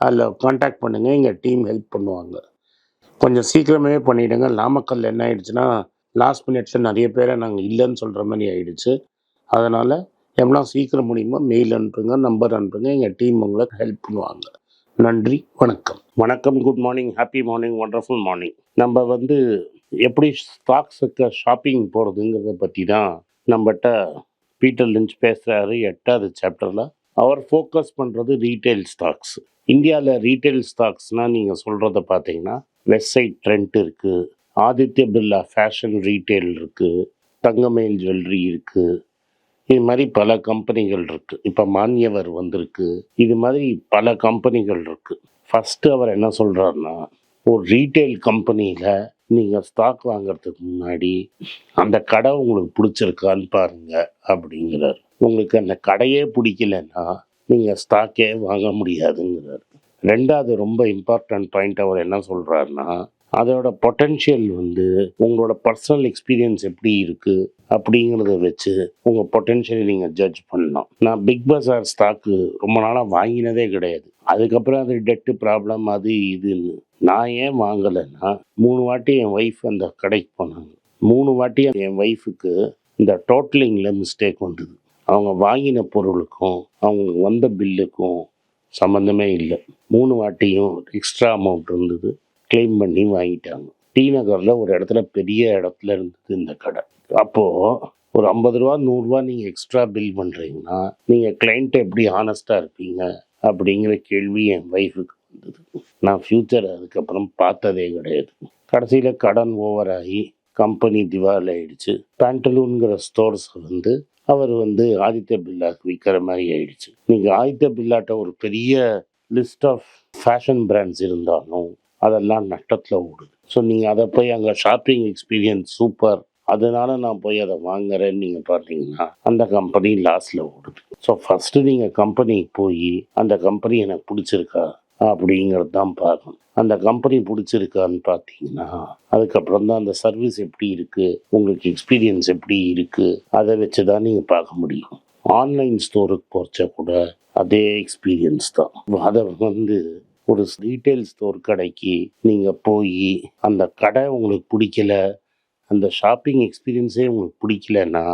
அதில் காண்டாக்ட் பண்ணுங்கள் எங்கள் டீம் ஹெல்ப் பண்ணுவாங்க. கொஞ்சம் சீக்கிரமே பண்ணிவிடுங்க நாமக்கல் என்ன ஆயிடுச்சுன்னா லாஸ்ட் மினிட்ஸில் நிறைய பேரை நாங்கள் இல்லைன்னு சொல்கிற மாதிரி ஆயிடுச்சு. அதனால் எவ்வளோ சீக்கிரம் முடியுமோ மெயில் அனுப்புங்க நம்பர் அனுப்புங்க எங்கள் டீம் உங்களுக்கு ஹெல்ப் பண்ணுவாங்க. நன்றி வணக்கம். வணக்கம் good morning happy morning wonderful morning நம்ம வந்து எப்படி ஸ்டாக்ஸுக்கு ஷாப்பிங் போகிறதுங்கிறத பற்றி தான் நம்மகிட்ட பீட்டர் லிஞ்ச் பேசுகிறாரு எட்டாவது சாப்டரில் அவர் ஃபோக்கஸ் பண்ணுறது ரீட்டைல் ஸ்டாக்ஸ் இந்தியாவில் ரீட்டைல் ஸ்டாக்ஸ்னால் நீங்கள் சொல்கிறத பார்த்தீங்கன்னா வெப்சைட் ட்ரெண்ட் இருக்குது ஆதித்ய பிர்லா ஃபேஷன் ரீட்டைல் இருக்குது தங்கமயில் ஜுவல்லரி இருக்குது இது மாதிரி பல கம்பெனிகள் இருக்குது இப்போ மானியவர் வந்திருக்கு. இது மாதிரி பல கம்பெனிகள் இருக்குது ஃபஸ்ட்டு அவர் என்ன சொல்கிறாருன்னா ஒரு ரீட்டைல் கம்பெனியில் நீங்கள் ஸ்டாக் வாங்குறதுக்கு முன்னாடி அந்த கடை உங்களுக்கு பிடிச்சிருக்கான்னு பாருங்கள் அப்படிங்கிறார். உங்களுக்கு அந்த கடையே பிடிக்கலன்னா நீங்கள் ஸ்டாக்கே வாங்க முடியாதுங்கிறார். ரெண்டாவது ரொம்ப இம்பார்ட்டன்ட் பாயிண்ட் அவர் என்ன சொல்கிறாருன்னா அதோட பொட்டென்ஷியல் வந்து உங்களோட பர்சனல் எக்ஸ்பீரியன்ஸ் எப்படி இருக்குது அப்படிங்கிறத வச்சு உங்கள் பொட்டென்ஷியலை நீங்கள் ஜட்ஜ் பண்ணலாம். நான் பிக் பஸார் ஸ்டாக்கு ரொம்ப நாளாக வாங்கினதே கிடையாது. அதுக்கப்புறம் அது டெட்டு ப்ராப்ளம் அது இதுன்னு. நான் ஏன் வாங்கலைன்னா மூணு வாட்டி என் ஒய்ஃப் அந்த கடைக்கு போனாங்க. மூணு வாட்டி என் ஒய்ஃபுக்கு இந்த டோட்டலிங்கில் மிஸ்டேக் வந்தது. அவங்க வாங்கின பொருளுக்கும் அவங்களுக்கு வந்த பில்லுக்கும் சம்மந்தமே இல்லை. மூணு வாட்டியும் எக்ஸ்ட்ரா அமௌண்ட் இருந்தது. க்ளைம் பண்ணி வாங்கிட்டாங்க. டி நகரில் ஒரு இடத்துல பெரிய இடத்துல இருந்தது இந்த கடை. அப்போது ஒரு ஐம்பது ரூபா நூறுரூவா நீங்கள் எக்ஸ்ட்ரா பில் பண்ணுறீங்கன்னா நீங்கள் கிளைண்ட்டை எப்படி ஆனஸ்ட்டாக இருப்பீங்க? அப்படிங்கிற கேள்வி என் ஒய்ஃபுக்கு வந்தது. நான் ஃப்யூச்சர் அதுக்கப்புறம் பார்த்ததே கிடையாது. கடைசியில் கடன் ஓவர் ஆகி கம்பெனி திவால் ஆயிடுச்சு. பேண்டலூன்கிற ஸ்டோர்ஸை வந்து அவர் வந்து ஆதித்ய பில்லாக்கு விற்கிற மாதிரி ஆயிடுச்சு. நீங்கள் ஆதித்ய பில்லாட்ட ஒரு பெரிய லிஸ்ட் ஆஃப் ஃபேஷன் பிராண்ட்ஸ் இருந்தாலும் அதெல்லாம் நட்டத்தில் ஓடுது. ஸோ நீங்கள் அதை போய் அங்கே ஷாப்பிங் எக்ஸ்பீரியன்ஸ் சூப்பர் அதனால நான் போய் அதை வாங்குறேன்னு நீங்கள் பார்த்தீங்கன்னா அந்த கம்பெனி லாஸில் ஓடுது. ஸோ ஃபஸ்ட்டு நீங்கள் கம்பெனிக்கு போய் அந்த கம்பெனி எனக்கு பிடிச்சிருக்கா? அப்படிங்கிறது தான் பார்க்கணும். அந்த கம்பெனி பிடிச்சிருக்கான்னு பார்த்தீங்கன்னா அதுக்கப்புறம் தான் அந்த சர்வீஸ் எப்படி இருக்குது உங்களுக்கு எக்ஸ்பீரியன்ஸ் எப்படி இருக்குது அதை வச்சு தான் நீங்கள் பார்க்க முடியும். ஆன்லைன் ஸ்டோருக்கு போகிறச்ச கூட அதே எக்ஸ்பீரியன்ஸ் தான். அதை வந்து ஒரு ரீட்டைல் ஸ்டோர் கடைக்கு நீங்கள் போய் அந்த கடை உங்களுக்கு பிடிக்கல அந்த ஷாப்பிங் எக்ஸ்பீரியன்ஸே உங்களுக்கு பிடிக்கலன்னா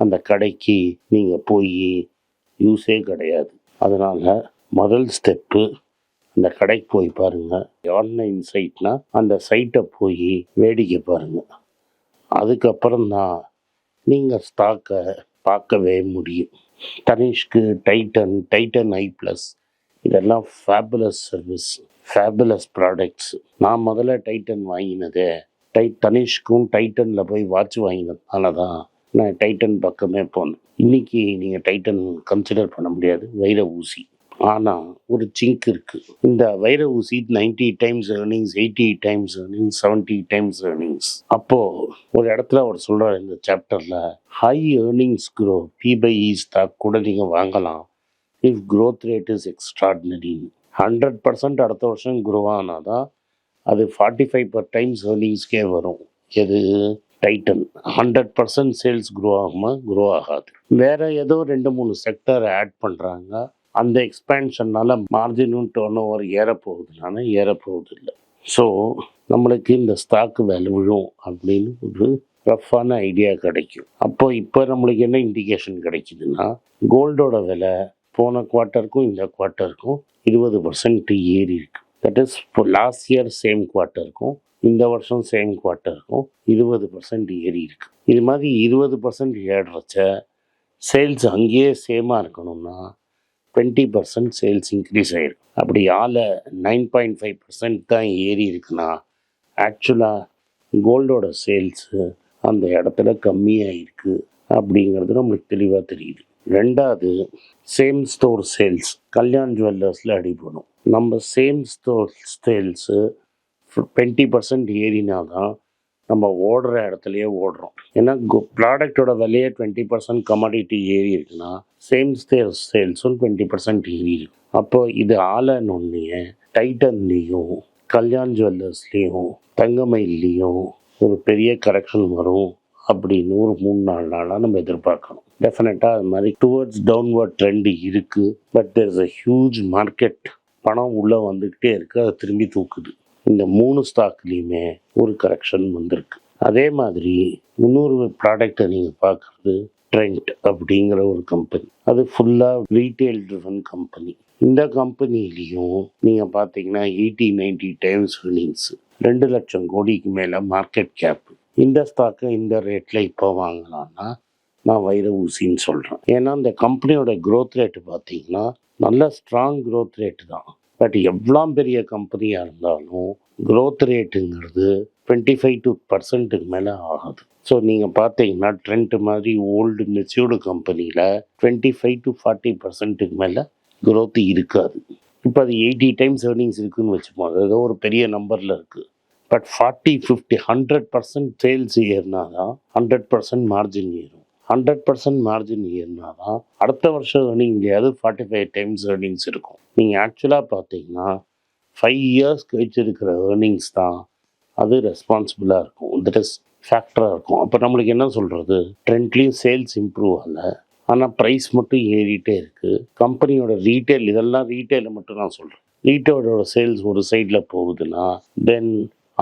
அந்த கடைக்கு நீங்கள் போய் யூஸே கிடையாது. அதனால் முதல் ஸ்டெப்பு அந்த கடைக்கு போய் பாருங்கள் ஆன்லைன் சைட்னா அந்த சைட்டை போய் வேடிக்கை பாருங்கள் அதுக்கப்புறம் தான் நீங்கள் ஸ்டாக்கை பார்க்கவே முடியும். தனிஷ்க்கு டைட்டன் டைட்டன் ஐ ப்ளஸ் இதெல்லாம் ஃபேபுலஸ் சர்வீஸ் ஃபேபுலஸ் ப்ராடக்ட்ஸ் நான் முதல்ல டைட்டன் வாங்கினதே டை தனிஷ்க்கும் டைட்டனில் போய் வாட்ச் வாங்கினதுனால தான் நான் டைட்டன் பக்கமே போனேன். இன்றைக்கி நீங்கள் டைட்டன் கன்சிடர் பண்ண முடியாது. வைர ஊசி. ஆனால் ஒரு சிங்க் இருக்குது இந்த வைர ஊசி ninety times earnings eighty times earnings seventy times earnings அப்போது ஒரு இடத்துல அவர் சொல்கிறார் இந்த சாப்டரில் high earnings grow P by E stock கூட நீங்கள் வாங்கலாம். If growth rate is extraordinary hundred percent அடுத்த வருஷம் குரோ ஆனால் தான் அது ஃபார்ட்டி ஃபைவ் பர் டைம்ஸ் ஏர்னிங்ஸ்க்கே வரும். எது? Titan hundred percent sales grow ஆகுமா? குரோ ஆகாது. வேற ஏதோ ரெண்டு மூணு செக்டர் ஆட் பண்ணுறாங்க அந்த எக்ஸ்பேன்ஷன்னால மார்ஜினும் டர்ன் ஓவர் ஏறப்போகுதுனால ஏறப்போகுது இல்லை ஸோ நம்மளுக்கு இந்த ஸ்டாக்கு வேலை விழும் அப்படின்னு ஒரு ரஃப்பான ஐடியா கிடைக்கும். அப்போ இப்போ நம்மளுக்கு என்ன இண்டிகேஷன் கிடைக்குதுன்னா கோல்டோட விலை போன குவார்ட்டருக்கும் இந்த குவார்ட்டருக்கும் இருபது பர்சன்ட் ஏறி இருக்கு. தட் இஸ் இப்போ லாஸ்ட் இயர் சேம் குவார்ட்டருக்கும் இந்த வருஷம் சேம் குவார்ட்டருக்கும் இருபது பர்சன்ட் ஏறி இருக்குது இது மாதிரி இருபது பர்சன்ட் ஏறுறச்ச சேல்ஸ் அங்கேயே சேமாக இருக்கணும்னா டுவெண்ட்டி பர்சன்ட் சேல்ஸ் இன்க்ரீஸ் ஆகிருக்கு அப்படி ஆளை நைன் பாயிண்ட் ஃபைவ் பர்சன்ட் தான் ஏறி இருக்குன்னா ஆக்சுவலாக கோல்டோட சேல்ஸு அந்த இடத்துல கம்மியாக இருக்குது அப்படிங்கிறது நம்மளுக்கு தெளிவாக தெரியுது. ரெண்டாவது சேம் ஸ்டோர் சேல்ஸ் கல்யாண் ஜுவல்லர்ஸில் அடிபடும் நம்ம same store sales twenty percent ஏறினா தான் நம்ம ஓடுற இடத்துலையே ஓடுறோம். ஏன்னா ப்ராடக்டோட விலையே டுவெண்ட்டி பர்சன்ட் கமாடிட்டி ஏறி இருக்குன்னா சேம் சேல்ஸ் சேல்ஸும் டுவெண்ட்டி பர்சன்ட் ஏறி இருக்கும். அப்போ இது ஆலன் ஒன்றையே டைட்டன்லேயும் கல்யாண் ஜுவல்லர்ஸ்லேயும் தங்கமயிலையும் ஒரு பெரிய கரெக்ஷன் வரும் அப்படின்னு ஒரு மூணு நாலு நாளாக நம்ம எதிர்பார்க்கணும். டெஃபினட்டாக அது மாதிரி டுவர்ட்ஸ் டவுன்வர்ட் ட்ரெண்ட் இருக்குது but there is a huge market பணம் உள்ளே வந்துக்கிட்டே இருக்குது அதை திரும்பி தூக்குது. இந்த மூணு ஸ்டாக்லேயுமே ஒரு கரெக்ஷன் வந்திருக்கு. அதே மாதிரி இன்னொரு ப்ராடக்டை நீங்கள் பார்க்குறது ட்ரெண்ட் அப்படிங்கிற ஒரு கம்பெனி அது ஃபுல்லாக ரீட்டெயில் ட்ரிவன் கம்பெனி இந்த கம்பெனிலையும் நீங்கள் பார்த்தீங்கன்னா எயிட்டி நைன்டி டைம்ஸ் earnings. ரெண்டு லட்சம் கோடிக்கு மேலே மார்க்கெட் கேப்பு இந்த ஸ்டாக்கை இந்த ரேட்டில் இப்போ வாங்கலாம்னா நான் வைர ஊசின்னு சொல்கிறேன் ஏன்னா இந்த கம்பெனியோட க்ரோத் ரேட்டு பார்த்தீங்கன்னா நல்ல ஸ்ட்ராங் க்ரோத் ரேட்டு தான். பட் எவ்வளோ பெரிய கம்பெனியாக இருந்தாலும் க்ரோத் ரேட்டுங்கிறது டுவெண்ட்டி ஃபைவ் டு பர்சன்ட்டுக்கு மேலே ஆகாது. ஸோ நீங்கள் பார்த்தீங்கன்னா ட்ரெண்ட் மாதிரி ஓல்டு மெச்சூர்டு கம்பெனியில் டுவெண்ட்டி ஃபைவ் டு ஃபார்ட்டி பர்சன்ட்டுக்கு மேலே க்ரோத் இருக்காது. இப்போ அது எயிட்டி டைம்ஸ் ஏர்னிங்ஸ் இருக்குன்னு வச்சுப்போம் அது ஏதோ ஒரு பெரிய நம்பரில் இருக்குது but forty fifty hundred percent sales ஏறினா தான் ஹண்ட்ரட் பர்சன்ட் மார்ஜின் ஏறும். ஹண்ட்ரட் பர்சன்ட் மார்ஜின் ஏறினா தான் அடுத்த வருஷம் ஏர்னிங்லையாவது ஃபார்ட்டி ஃபைவ் டைம்ஸ் ஏர்னிங்ஸ் இருக்கும். நீங்கள் ஆக்சுவலாக பார்த்தீங்கன்னா ஃபைவ் இயர்ஸ் கழிச்சு இருக்கிற ஏர்னிங்ஸ் தான் அது ரெஸ்பான்சிபிளாக இருக்கும். தட் இஸ் ஃபேக்டராக இருக்கும். அப்போ நம்மளுக்கு என்ன சொல்கிறது ட்ரெண்ட்லேயும் சேல்ஸ் இம்ப்ரூவ் ஆகலை. ஆனால் ப்ரைஸ் மட்டும் ஏறிட்டே இருக்குது கம்பெனியோட ரீட்டைல் இதெல்லாம் ரீட்டைலை மட்டும் நான் சொல்கிறேன் ரீட்டைலோட சேல்ஸ் ஒரு சைடில் போகுதுன்னா தென்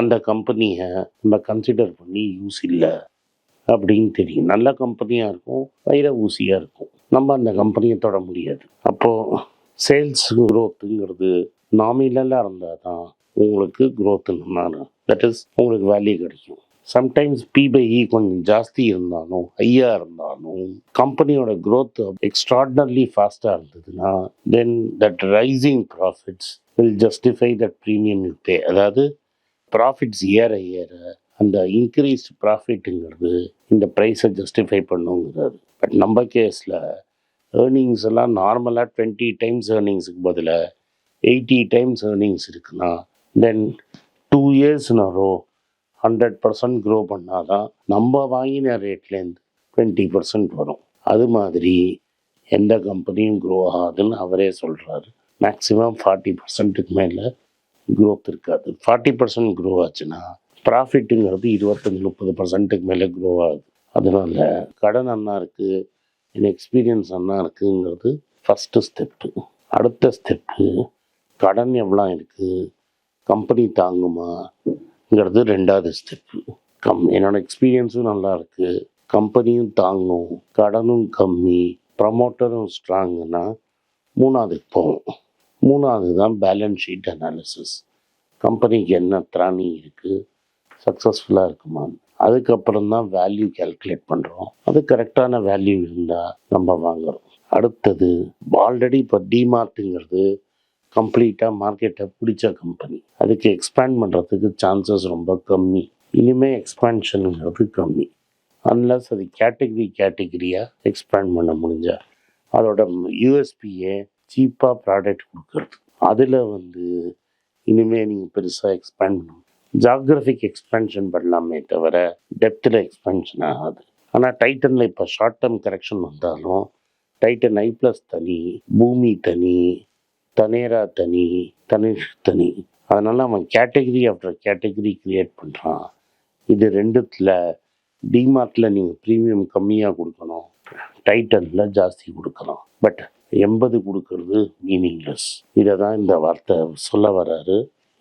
அந்த கம்பெனியை நம்ம கன்சிடர் பண்ணி யூஸ் இல்லை. அப்படின்னு தெரியும். நல்ல கம்பெனியாக இருக்கும் வைர ஊசியாக இருக்கும். நம்ம அந்த கம்பெனியை தொட முடியாது. அப்போது சேல்ஸ் க்ரோத்துங்கிறது நாமினலாக இருந்தால் தான் உங்களுக்கு க்ரோத்து நல்லா தட் இஸ் உங்களுக்கு வேல்யூ கிடைக்கும். சம்டைம்ஸ் பிபைஇ கொஞ்சம் ஜாஸ்தி இருந்தாலும் ஹையாக இருந்தாலும் கம்பெனியோட க்ரோத் எக்ஸ்ட்ராடினர்லி ஃபாஸ்ட்டாக இருந்ததுன்னா then that rising profits will justify that premium you pay அதாவது ப்ராஃபிட்ஸ் ஏற ஏற அந்த இன்க்ரீஸ்ட் ப்ராஃபிட்டுங்கிறது இந்த ப்ரைஸை ஜஸ்டிஃபை பண்ணுங்கிறது பட் நம்ம கேஸில் ஏர்னிங்ஸ் எல்லாம் நார்மலாக டுவெண்ட்டி டைம்ஸ் ஏர்னிங்ஸுக்கு பதிலாக எயிட்டி டைம்ஸ் ஏர்னிங்ஸ் இருக்குன்னா then two years row hundred percent grow பண்ணாதான் நம்ம வாங்கின ரேட்லேருந்து டுவெண்ட்டி பர்சன்ட் வரும். அது மாதிரி எந்த கம்பெனியும் க்ரோ ஆகாதுன்னு அவரே சொல்கிறாரு மேக்ஸிமம் ஃபார்ட்டி பர்சன்ட்டுக்கு மேலே க்ரோத் இருக்காது. ஃபார்ட்டி பர்சன்ட் க்ரோ ஆச்சுன்னா ப்ராஃபிட்டுங்கிறது இருபத்தஞ்சி முப்பது பர்சன்ட்டுக்கு மேலே க்ரோ ஆகுது. அதனால் கடன் அண்ணா இருக்குது என் எக்ஸ்பீரியன்ஸ் அண்ணா இருக்குங்கிறது ஃபஸ்ட்டு ஸ்டெப்பு அடுத்த ஸ்டெப்பு கடன் எவ்வளோ இருக்குது கம்பெனி தாங்குமாங்கிறது ரெண்டாவது ஸ்டெப்பு கம் என்னோடய எக்ஸ்பீரியன்ஸும் நல்லா இருக்குது கம்பெனியும் தாங்கும் கடனும் கம்மி ப்ரமோட்டரும் ஸ்ட்ராங்குன்னா மூணாவதுக்கு போவோம். மூணாவது தான் பேலன்ஸ் ஷீட் அனாலிசிஸ் கம்பெனிக்கு என்ன திராணி இருக்குது சக்ஸஸ்ஃபுல்லாக இருக்குமா அதுக்கப்புறம் தான் வேல்யூ கேல்குலேட் பண்ணுறோம் அது கரெக்டான வேல்யூ இருந்தால் நம்ம வாங்குறோம். அடுத்தது ஆல்ரெடி இப்போ டிமார்ட்டுங்கிறது கம்ப்ளீட்டாக மார்க்கெட்டை பிடிச்ச கம்பெனி அதுக்கு எக்ஸ்பேண்ட் பண்ணுறதுக்கு சான்சஸ் ரொம்ப கம்மி. இனிமேல் எக்ஸ்பேன்ஷனுங்கிறது கம்மி. அன்லஸ் அது கேட்டகரி கேட்டகரியாக எக்ஸ்பேண்ட் பண்ண முடிஞ்சால் அதோட யூஎஸ்பியை சீப்பாக ப்ராடக்ட் கொடுக்குறது. அதில் வந்து இனிமேல் நீங்கள் பெருசாக எக்ஸ்பேண்ட் பண்ண ஜாகிரபிக் எக்ஸ்பென்ஷன் பண்ணலாமே தவிர டெப்த்தில் எக்ஸ்பென்ஷன் ஆகாது. ஆனால் டைட்டனில் இப்போ ஷார்ட் டேர்ம் கரெக்ஷன் வந்தாலும் டைட்டன் ஐ ப்ளஸ் தனி பூமி தனி தனேரா தனி தனிஷ் தனி. அதனால் அவன் கேட்டகரி ஆஃப்டர் கேட்டகரி க்ரியேட் பண்ணுறான் இது ரெண்டுத்தில் டிமார்ட்டில் நீங்கள் ப்ரீமியம் கம்மியாக கொடுக்கணும். டைட்டனில் ஜாஸ்தி கொடுக்கலாம் பட் எண்பது கொடுக்கறது மீனிங்லெஸ் இதை தான் இந்த வார்த்தை சொல்ல வராரு